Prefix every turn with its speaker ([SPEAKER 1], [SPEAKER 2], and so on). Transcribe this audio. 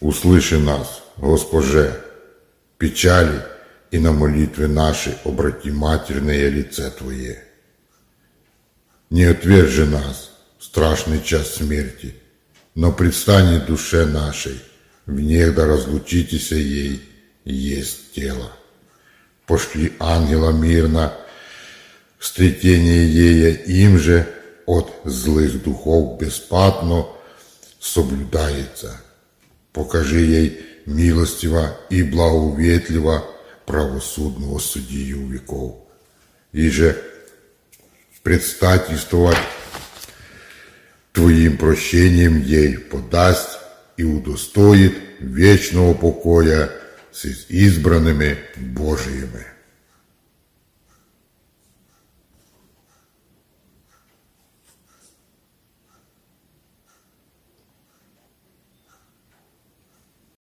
[SPEAKER 1] Услыши нас, Госпоже, печали и на молитвы наши обрати матерное лице Твое. Не отвержи нас в страшный час смерти, но предстани душе нашей, в негда разлучитеся ей, есть тело. Пошли ангела мирно, встретение ея им же от злых духов беспатно соблюдается. Покажи ей милостиво и благоветливо правосудного судью веков. И же предстательствовать Твоим прощением ей подасть и удостоит вечного покоя с избранными Божиими.